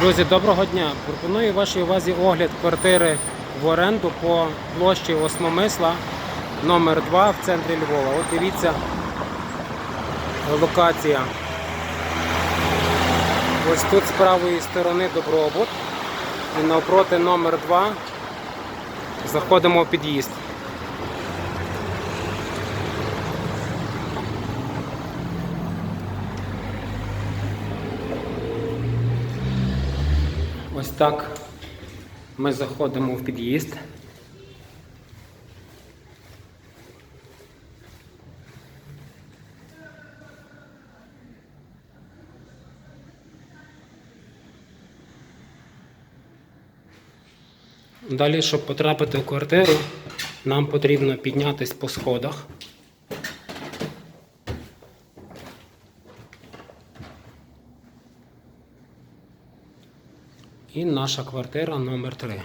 Друзі, доброго дня! Пропоную вашій увазі огляд квартири в оренду по площі Осмомисла номер 2 в центрі Львова. От дивіться локація. Ось тут з правої сторони добробут. І навпроти номер 2 заходимо в під'їзд. Ось так ми заходимо в під'їзд. Далі, щоб потрапити в квартиру, нам потрібно піднятися по сходах. І наша квартира номер 3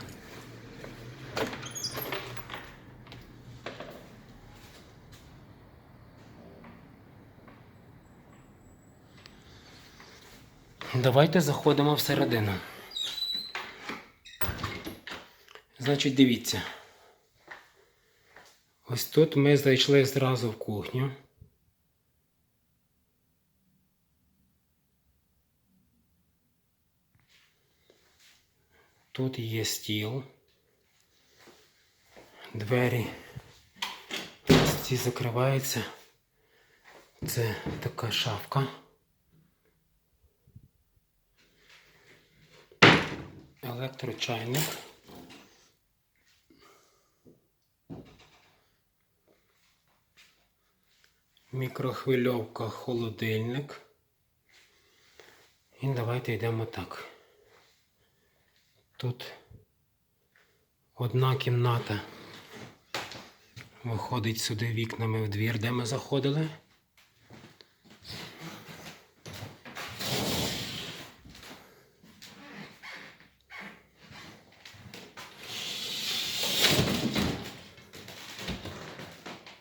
Давайте заходимо всередину. Значить, дивіться. Ось тут ми зайшли зразу в кухню. Тут є стіл. Двері. Ці закриваються. Це така шафка. Електрочайник. Мікрохвильовка, холодильник. І давайте йдемо так. Тут одна кімната виходить сюди вікнами в двір, де ми заходили.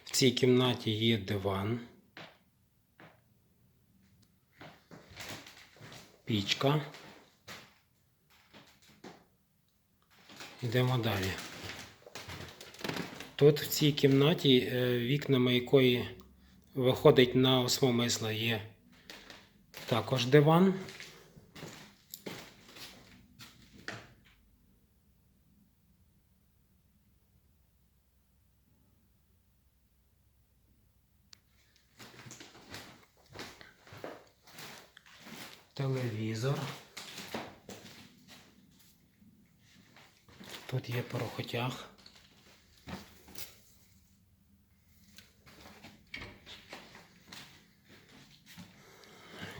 В цій кімнаті є диван, пічка. Йдемо далі. Тут в цій кімнаті, е, вікнами якої виходить на осмомисла, є також диван. Телевізор. Тут є порохотяг.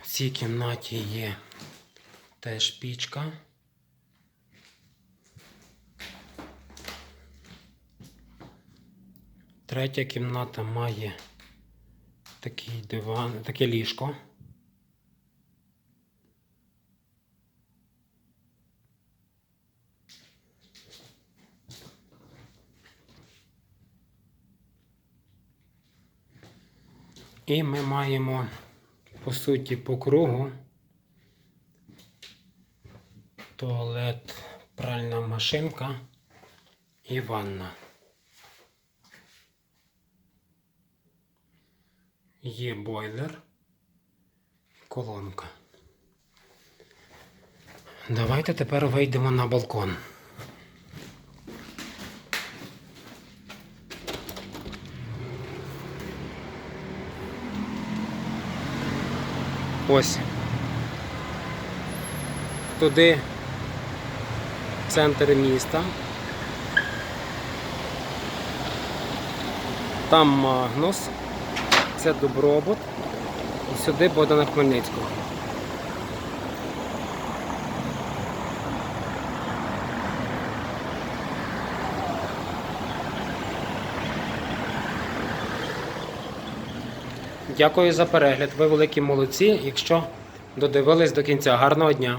В цій кімнаті є теж пічка. Третя кімната має такий диван, таке ліжко. І ми маємо, по суті, по кругу туалет, пральна машинка і ванна. Є бойлер, колонка. Давайте тепер вийдемо на балкон. Ось. Туди центр міста. Там Магнус. Це Добробут. Сюди Богдана Хмельницького. Дякую за перегляд. Ви великі молодці, якщо додивились до кінця. Гарного дня!